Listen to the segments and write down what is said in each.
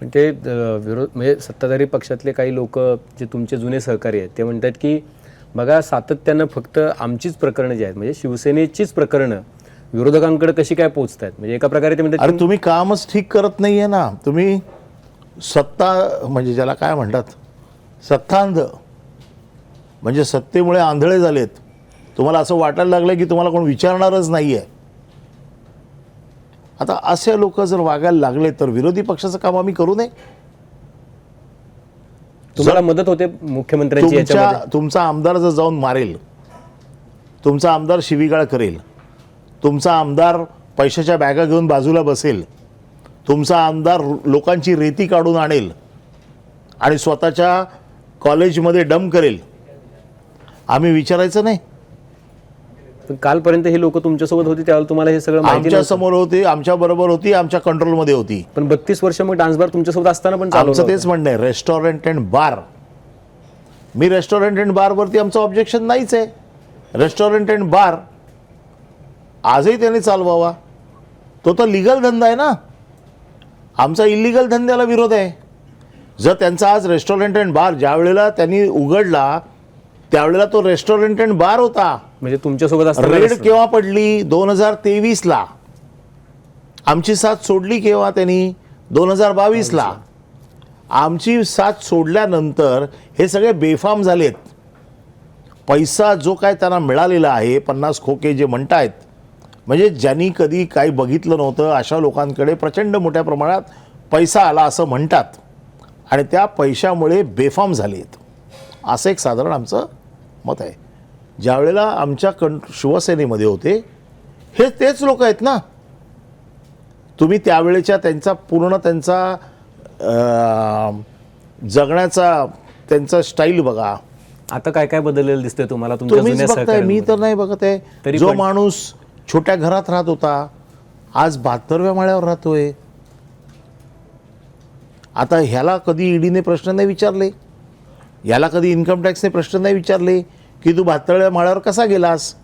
पण ते अ, विरोध म्हणजे सत्ताधारी पक्षातले काही लोक जे तुमचे जुने सहकारी आहेत ते म्हणतात की बघा सातत्यानं फक्त आमचीच प्रकरणं जी आहेत म्हणजे शिवसेनेचीच प्रकरणं विरोधकांकडे कशी काय पोहोचत आहेत म्हणजे एका प्रकारे ते म्हणतात अरे तुम्ही कामच ठीक करत नाहीये ना. तुम्ही सत्ता म्हणजे ज्याला काय म्हणतात सत्तांध म्हणजे सत्तेमुळे आंधळे झालेत. तुम्हाला असं वाटायला लागलं की तुम्हाला कोण विचारणारच नाही आहे आता असे लोक जर वागायला लागले तर विरोधी पक्षाचं काम आम्ही करू नये. तुम्हाला मदत होते मुख्यमंत्र्यांची तुमच्या तुमचा आमदार जर जाऊन मारेल तुमचा आमदार शिवीगाळ करेल तुमचा आमदार पैशाच्या बॅगा घेऊन बाजूला बसेल तुमचा आमदार लोकांची रेती काढून आणेल आणि स्वतःच्या कॉलेजमध्ये डम करेल आम्ही विचारायचं नाही. पण कालपर्यंत हे लोक तुमच्यासोबत होती त्यावेळेला तुम्हाला हे सगळं माहिती आमच्या नव्हतं. समोर होती आमच्या बरोबर होती आमच्या कंट्रोलमध्ये होती. पण बत्तीस वर्ष मग डान्स बार तुमच्यासोबत असताना पण चालू आमचं तेच म्हणणं आहे रेस्टॉरंट अँड बार मी रेस्टॉरंट अँड बारवरती आमचं ऑब्जेक्शन नाहीच आहे. रेस्टॉरंट अँड बार आजही त्याने चालवावा. तो तर लिगल धंदा आहे ना. आमचा इलिगल धंद्याला विरोध आहे. जर त्यांचा आज रेस्टॉरंट अँड बार ज्या वेळेला त्यांनी उघडला त्यावेळेला तो रेस्टॉरंट अँड बार होता. म्हणजे तुमच्यासोबत असताना रेड? केव्हा पडली? दोन हजार तेवीसला. आमची साथ सोडली केव्हा त्यांनी? दोन हजार बावीसला. आमची साथ सोडल्यानंतर हे सगळे बेफाम झालेत. पैसा जो काय त्यांना मिळालेला आहे पन्नास खोके जे म्हणतायत म्हणजे ज्यांनी कधी काही बघितलं नव्हतं अशा लोकांकडे प्रचंड मोठ्या प्रमाणात पैसा आला असं म्हणतात. आणि त्या पैशामुळे बेफाम झालेत. असं एक साधारण आमचं मत आहे. ज्या वेळेला आमच्या कं शिवसेनेमध्ये होते हे तेच लोक आहेत ना. तुम्ही त्यावेळेच्या त्यांचा पूर्ण त्यांचा जगण्याचा त्यांचा स्टाईल बघा. आता काय काय बदललेलं दिसतंय तुम्हाला तुम्हीच बघताय मी तर? नाही बघत आहे. जो माणूस छोट्या घरात राहत होता आज बहात्तरव्या माळ्यावर राहतोय. आता ह्याला कधी ईडीने प्रश्न नाही विचारले? याला कधी इन्कम टॅक्सने प्रश्न नाही विचारले? की तू भातळ्या माळ्यावर कसा गेलास?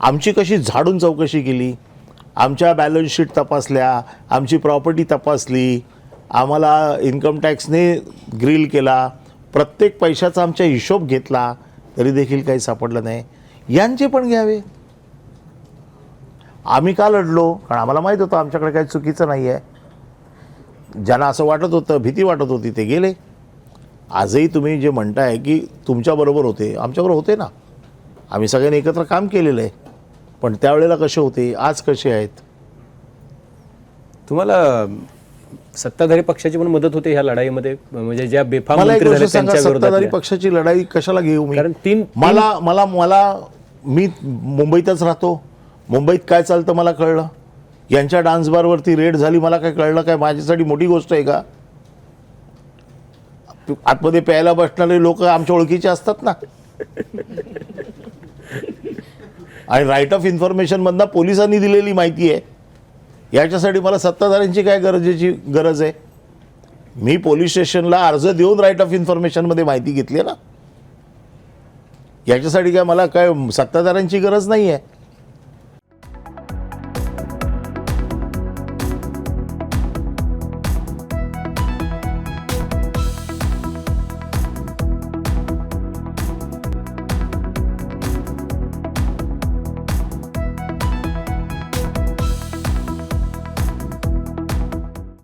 आमची कशी झाडून चौकशी केली? आमच्या बॅलन्स शीट तपासल्या आमची प्रॉपर्टी तपासली आम्हाला इन्कम टॅक्सने ग्रिल केला प्रत्येक पैशाचा आमच्या हिशोब घेतला तरी देखील काही सापडलं नाही. यांचे पण घ्यावे. आम्ही का लढलो? कारण आम्हाला माहीत होतं आमच्याकडे काही चुकीचं नाही आहे ज्यांना असं वाटत होतं भीती वाटत होती ते गेले. आजही तुम्ही जे म्हणताय की तुमच्याबरोबर होते आमच्याबरोबर होते ना. आम्ही सगळ्यांनी एकत्र काम केलेलं आहे. पण त्यावेळेला कसे होते आज कसे आहेत? तुम्हाला सत्ताधारी पक्षाची पण मदत होते ह्या लढाईमध्ये. म्हणजे ज्या बेफाम मला एक मंत्री झाले गोष्ट सांगा त्यांच्या सत्ताधारी विरोधात पक्षाची लढाई कशाला घेऊ मी? कारण तीन मला मला मला मी मुंबईतच राहतो. मुंबईत काय चालतं मला कळलं? यांच्या डान्स बारवरती रेड झाली मला काय कळलं काय? माझ्यासाठी मोठी गोष्ट आहे का? आतमध्ये प्यायला बसणारे लोक आमच्या ओळखीचे असतात ना. आणि राईट ऑफ इन्फॉर्मेशन मधनं पोलिसांनी दिलेली माहिती आहे. याच्यासाठी मला सत्ताधाऱ्यांची काय गरजेची गरज आहे? मी पोलीस स्टेशनला अर्ज देऊन राईट ऑफ इन्फॉर्मेशनमध्ये माहिती घेतली आहे ना. याच्यासाठी काय मला काय सत्ताधाऱ्यांची गरज नाही आहे